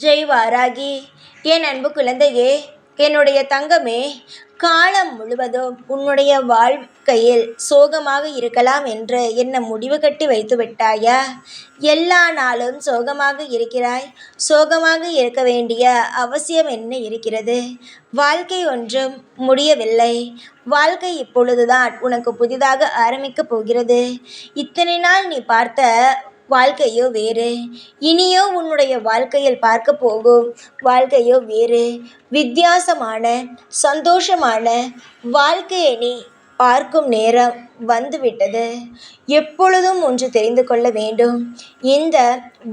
ஜெய் வாராகி என் அன்பு குழந்தையே என்னுடைய தங்கமே காலம் முழுவதும் உன்னுடைய வாழ்க்கையில் சோகமாக இருக்கலாம் என்று என்ன முடிவு கட்டி வைத்து விட்டாயா? எல்லா நாளும் சோகமாக இருக்கிறாய். சோகமாக இருக்க வேண்டிய அவசியம் என்ன இருக்கிறது? வாழ்க்கை ஒன்றும் முடியவில்லை. வாழ்க்கை இப்பொழுதுதான் உனக்கு புதிதாக ஆரம்பிக்கப் போகிறது. இத்தனை நாள் நீ பார்த்த வாழ்க்கையோ வேறு? இனியோ உன்னுடைய வாழ்க்கையில் பார்க்க போகும். வாழ்க்கையோ வேறு? வித்தியாசமான சந்தோஷமான வாழ்க்கையை நீ பார்க்கும் நேரம் வந்துவிட்டது. எப்பொழுதும் ஒன்று தெரிந்து கொள்ள வேண்டும். இந்த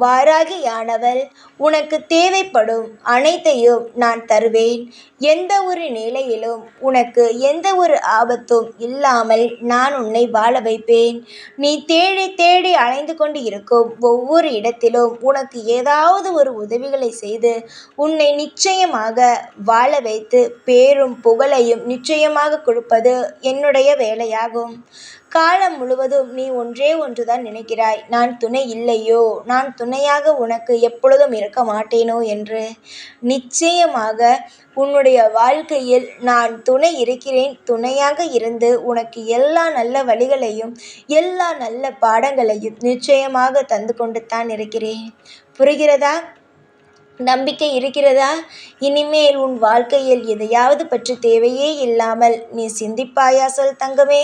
வாராகியானவள். உனக்கு தேவைப்படும் அனைத்தையும் நான் தருவேன். எந்த ஒரு நிலையிலும் உனக்கு எந்த ஒரு ஆபத்தும் இல்லாமல் நான் உன்னை வாழ வைப்பேன். நீ தேடி தேடி அலைந்து கொண்டு இருக்கும் ஒவ்வொரு இடத்திலும் உனக்கு ஏதாவது ஒரு உதவிகளை செய்து உன்னை நிச்சயமாக வாழ வைத்து பேரும் புகழையும் நிச்சயமாக கொடுப்பது என்னுடைய வேலையாகும். காலம் முழுவதும் நீ ஒன்றே ஒன்றுதான் நினைக்கிறாய். நான் துணை இல்லையோ? நான் துணையாக உனக்கு எப்பொழுதும் இருக்க மாட்டேனோ என்று? நிச்சயமாக உன்னுடைய வாழ்க்கையில் நான் துணை இருக்கிறேன். துணையாக இருந்து உனக்கு எல்லா நல்ல வழிகளையும் எல்லா நல்ல பாடங்களையும் நிச்சயமாக தந்து கொண்டு தான் இருக்கிறேன். புரிகிறதா? நம்பிக்கை இருக்கிறதா? இனிமேல் உன் வாழ்க்கையில் எதையாவது பற்றி தேவையே இல்லாமல் நீ சிந்திப்பாயா சொல் தங்கமே.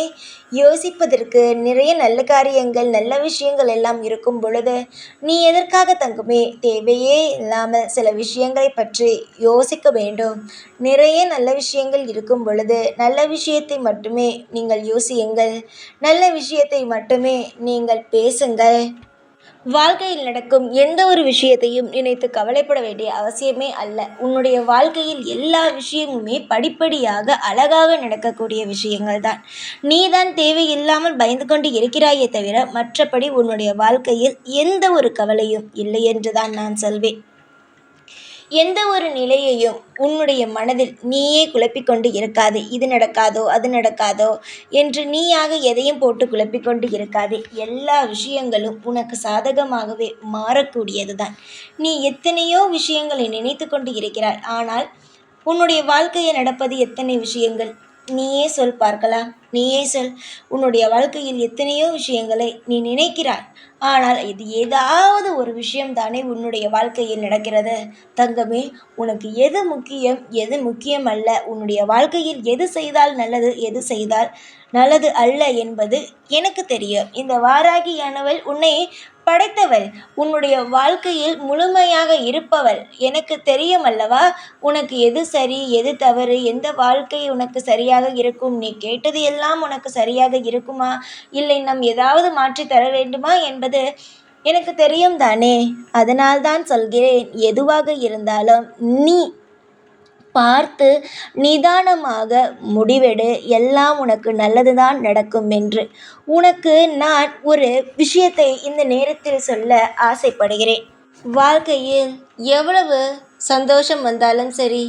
யோசிப்பதற்கு நிறைய நல்ல காரியங்கள் நல்ல விஷயங்கள் எல்லாம் இருக்கும் பொழுது நீ எதற்காக தங்கமே? தேவையே இல்லாமல் சில விஷயங்களை பற்றி யோசிக்க வேண்டும். நிறைய நல்ல விஷயங்கள் இருக்கும் பொழுது நல்ல விஷயத்தை மட்டுமே நீங்கள் யோசியுங்கள். நல்ல விஷயத்தை மட்டுமே நீங்கள் பேசுங்கள். வாழ்க்கையில் நடக்கும் எந்த ஒரு விஷயத்தையும் நினைத்து கவலைப்பட வேண்டிய அவசியமே அல்ல. உன்னுடைய வாழ்க்கையில் எல்லா விஷயமுமே படிப்படியாக அழகாக நடக்கக்கூடிய விஷயங்கள் தான். நீதான் தேவையில்லாமல் பயந்து கொண்டு இருக்கிறாயே தவிர மற்றபடி உன்னுடைய வாழ்க்கையில் எந்த ஒரு கவலையும் இல்லை என்று தான் நான் சொல்வேன். எந்த ஒரு நிலையையும் உன்னுடைய மனதில் நீயே குழப்பிக்கொண்டு இருக்காது. இது நடக்காதோ அது நடக்காதோ என்று நீயாக எதையும் போட்டு குழப்பிக்கொண்டு இருக்காது. எல்லா விஷயங்களும் உனக்கு சாதகமாகவே மாறக்கூடியது தான் நீ எத்தனையோ விஷயங்களை நினைத்து கொண்டு இருக்கிறாய். ஆனால் உன்னுடைய வாழ்க்கையை நடப்பது எத்தனை விஷயங்கள்? நீயே சொல் பார்க்கலாம் நீயே சொல். உன்னுடைய வாழ்க்கையில் எத்தனையோ விஷயங்களை நீ நினைக்கிறாய். ஆனால் இது ஏதாவது ஒரு விஷயம் தானே உன்னுடைய வாழ்க்கையில் நடக்கிறது. தங்கமே உனக்கு எது முக்கியம் எது முக்கியம் அல்ல உன்னுடைய வாழ்க்கையில் எது செய்தால் நல்லது எது செய்தால் நல்லது அல்ல என்பது எனக்கு தெரியும். இந்த வாராகியானவள் உன்னை படைத்தவள். உன்னுடைய வாழ்க்கையில் முழுமையாக இருப்பவள். எனக்கு தெரியும் அல்லவா? உனக்கு எது சரி எது தவறு? எந்த வாழ்க்கை உனக்கு சரியாக இருக்கும்? நீ கேட்டது எல்லாம் உனக்கு சரியாக இருக்குமா? இல்லை நம் ஏதாவது மாற்றி தர வேண்டுமா என்பது எனக்கு தெரியும் தானே. அதனால்தான் சொல்கிறேன். எதுவாக இருந்தாலும் நீ பார்த்து நிதானமாக முடிவெடு எல்லாம் உனக்கு நல்லதுதான் நடக்கும் என்று. உனக்கு நான் ஒரு விஷயத்தை இந்த நேரத்தில் சொல்ல ஆசைப்படுகிறேன். வாழ்க்கையில் எவ்வளவு சந்தோஷம் வந்தாலும் சரி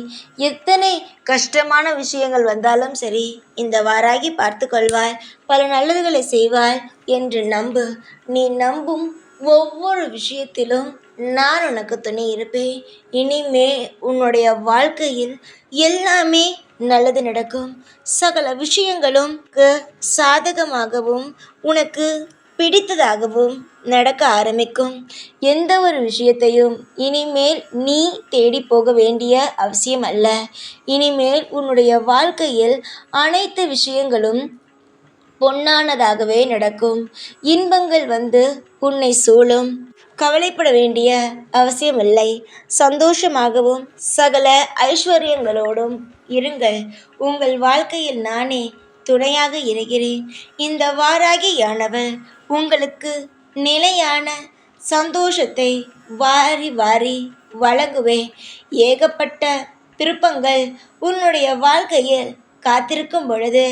எத்தனை கஷ்டமான விஷயங்கள் வந்தாலும் சரி இந்த வாராகி பார்த்து கொள்வாய் பல நல்லதுகளை செய்வாய் என்று நம்பு. நீ நம்பும் ஒவ்வொரு விஷயத்திலும் நான் உனக்கு துணை இருப்பேன். இனிமே உன்னுடைய வாழ்க்கையில் எல்லாமே நல்லது நடக்கும். சகல விஷயங்களும் சாதகமாகவும் உனக்கு பிடித்ததாகவும் நடக்க ஆரம்பிக்கும். எந்த ஒரு விஷயத்தையும் இனிமேல் நீ தேடி போக வேண்டிய அவசியம் அல்ல. இனிமேல் உன்னுடைய வாழ்க்கையில் அனைத்து விஷயங்களும் பொன்னானதாகவே நடக்கும். இன்பங்கள் வந்து உன்னை சூழும். கவலைப்பட வேண்டிய அவசியமில்லை. சந்தோஷமாகவும் சகல ஐஸ்வர்யங்களோடும் இருங்கள். உங்கள் வாழ்க்கையில் நானே துணையாக இருக்கிறேன். இந்த வாராகியானவர் உங்களுக்கு நிலையான சந்தோஷத்தை வாரி வாரி வழங்குவேன். ஏகப்பட்ட திருப்பங்கள் உன்னுடைய வாழ்க்கையில் காத்திருக்கும் பொழுது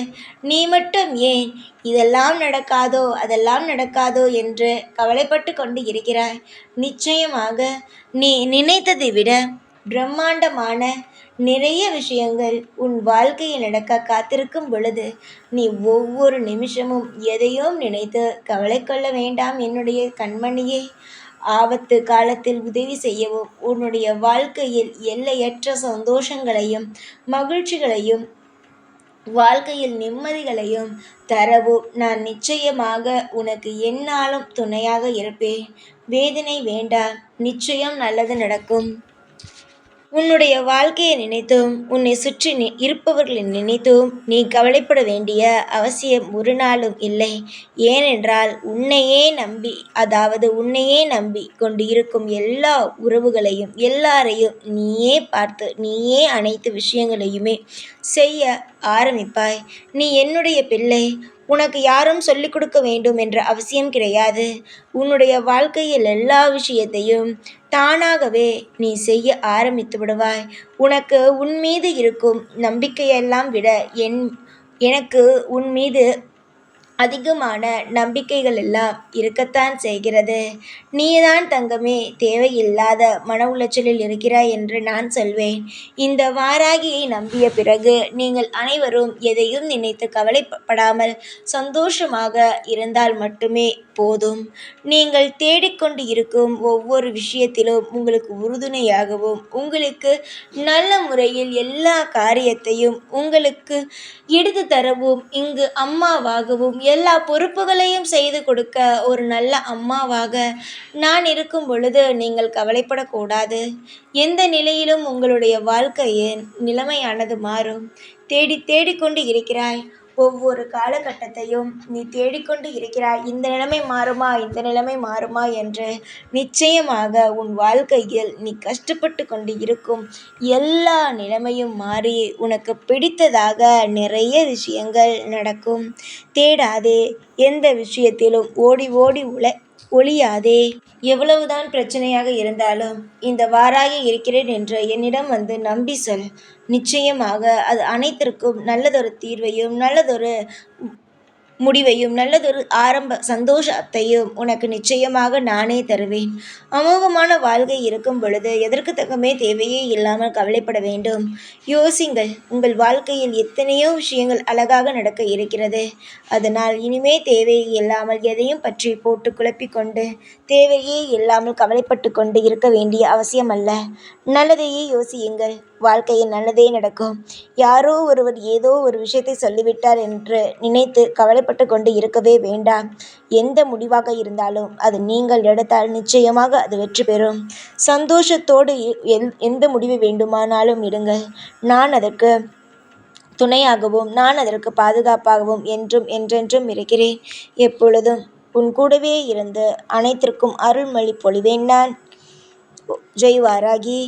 நீ மட்டும் ஏன் இதெல்லாம் நடக்காதோ அதெல்லாம் நடக்காதோ என்று கவலைப்பட்டு கொண்டு இருக்கிறாய்? நிச்சயமாக நீ நினைத்ததை விட பிரம்மாண்டமான நிறைய விஷயங்கள் உன் வாழ்க்கையில் நடக்க காத்திருக்கும் பொழுது நீ ஒவ்வொரு நிமிஷமும் எதையும் நினைத்து கவலை கொள்ள வேண்டாம். என்னுடைய கண்மணியே ஆபத்து காலத்தில் உதவி செய்யவும் உன்னுடைய வாழ்க்கையில் எல்லையற்ற சந்தோஷங்களையும் மகிழ்ச்சிகளையும் வாழ்க்கையில் நிம்மதிகளையும் தரவும் நான் நிச்சயமாக உனக்கு எந்நாளும் துணையாக இருப்பேன். வேதனை வேண்டாம். நிச்சயம் நல்லது நடக்கும். உன்னுடைய வாழ்க்கையை நினைத்தும் உன்னை சுற்றி நி இருப்பவர்களை நினைத்தும் நீ கவலைப்பட வேண்டிய அவசியம் ஒரு நாளும் இல்லை. ஏனென்றால் உன்னையே நம்பி அதாவது உன்னையே நம்பி கொண்டு இருக்கும் எல்லா உறவுகளையும் எல்லாரையும் நீயே பார்த்து நீயே அனைத்து விஷயங்களையுமே செய்ய ஆரம்பிப்பாய். நீ என்னுடைய பிள்ளை உனக்கு யாரும் சொல்லிக் கொடுக்க வேண்டும் என்ற அவசியம் கிடையாது. உன்னுடைய வாழ்க்கையில் எல்லா விஷயத்தையும் தானாகவே நீ செய்ய ஆரம்பித்து விடுவாய். உனக்கு உன் மீது இருக்கும் நம்பிக்கையெல்லாம் விட என் எனக்கு உன் மீது அதிகமான நம்பிக்கைகள் எல்லாம் இருக்கத்தான் செய்கிறது. நீதான் தங்கமே தேவையில்லாத மன உளைச்சலில் இருக்கிறாய் என்று நான் சொல்வேன். இந்த வாராகியை நம்பிய பிறகு நீங்கள் அனைவரும் எதையும் நினைத்து கவலைப்படாமல் சந்தோஷமாக இருந்தால் மட்டுமே போதும். நீங்கள் தேடிக்கொண்டு இருக்கும் ஒவ்வொரு விஷயத்திலும் உங்களுக்கு உறுதுணையாகவும் உங்களுக்கு நல்ல முறையில் எல்லா காரியத்தையும் உங்களுக்கு எடுத்து தரவும் இங்கு அம்மாவாகவும் எல்லா பொறுப்புகளையும் செய்து கொடுக்க ஒரு நல்ல அம்மாவாக நான் இருக்கும் பொழுது நீங்கள் கவலைப்படக்கூடாது. எந்த நிலையிலும் உங்களுடைய வாழ்க்கையின் நிலைமையானது மாறும். தேடி தேடிக்கொண்டு இருக்கிறாய். ஒவ்வொரு காலகட்டத்தையும் நீ தேடிக்கொண்டு இருக்கிறாய். இந்த நிலைமை மாறுமா? இந்த நிலைமை மாறுமா? என்று நிச்சயமாக உன் வாழ்க்கையில் நீ கஷ்டப்பட்டு கொண்டு இருக்கும் எல்லா நிலைமையும் மாறி உனக்கு பிடித்ததாக நிறைய விஷயங்கள் நடக்கும். தேடாதே. எந்த விஷயத்திலும் ஓடி ஓடி உழ ஒழியாதே. எவ்வளவுதான் பிரச்சனையாக இருந்தாலும் இந்த வாராகி இருக்கிறேன் என்று என்னிடம் வந்து நம்பி சொல். நிச்சயமாக அது அனைத்திற்கும் நல்லதொரு தீர்வையும் நல்லதொரு முடிவையும் நல்லதொரு ஆரம்ப சந்தோஷத்தையும் உனக்கு நிச்சயமாக நானே தருவேன். அமோகமான வாழ்க்கை இருக்கும் பொழுது எதற்கு தக்கமே தேவையே இல்லாமல் கவலைப்பட வேண்டும். யோசிங்கள் உங்கள் வாழ்க்கையில் எத்தனையோ விஷயங்கள் அழகாக நடக்க இருக்கிறது. அதனால் இனிமே தேவையே இல்லாமல் எதையும் பற்றி போட்டு குழப்பிக்கொண்டு தேவையே இல்லாமல் கவலைப்பட்டு கொண்டு இருக்க வேண்டிய அவசியம் அல்ல நல்லதையே யோசியுங்கள். வாழ்க்கையில் நல்லதே நடக்கும். யாரோ ஒருவர் ஏதோ ஒரு விஷயத்தை சொல்லிவிட்டார் என்று நினைத்து கவலைப்பட்டு கொண்டு இருக்கவே வேண்டாம். எந்த முடிவாக இருந்தாலும் அது நீங்கள் எடுத்தால் நிச்சயமாக அது வெற்றி பெறும். சந்தோஷத்தோடு எந் எந்த முடிவு வேண்டுமானாலும் எடுங்கள். நான் அதற்கு துணையாகவும் நான் அதற்கு பாதுகாப்பாகவும் என்றும் என்றென்றும் இருக்கிறேன். எப்பொழுதும் உன் கூடவே இருந்து அனைத்திற்கும் அருள்மொழி பொழிவேன் நான். ஜெய் வாராகி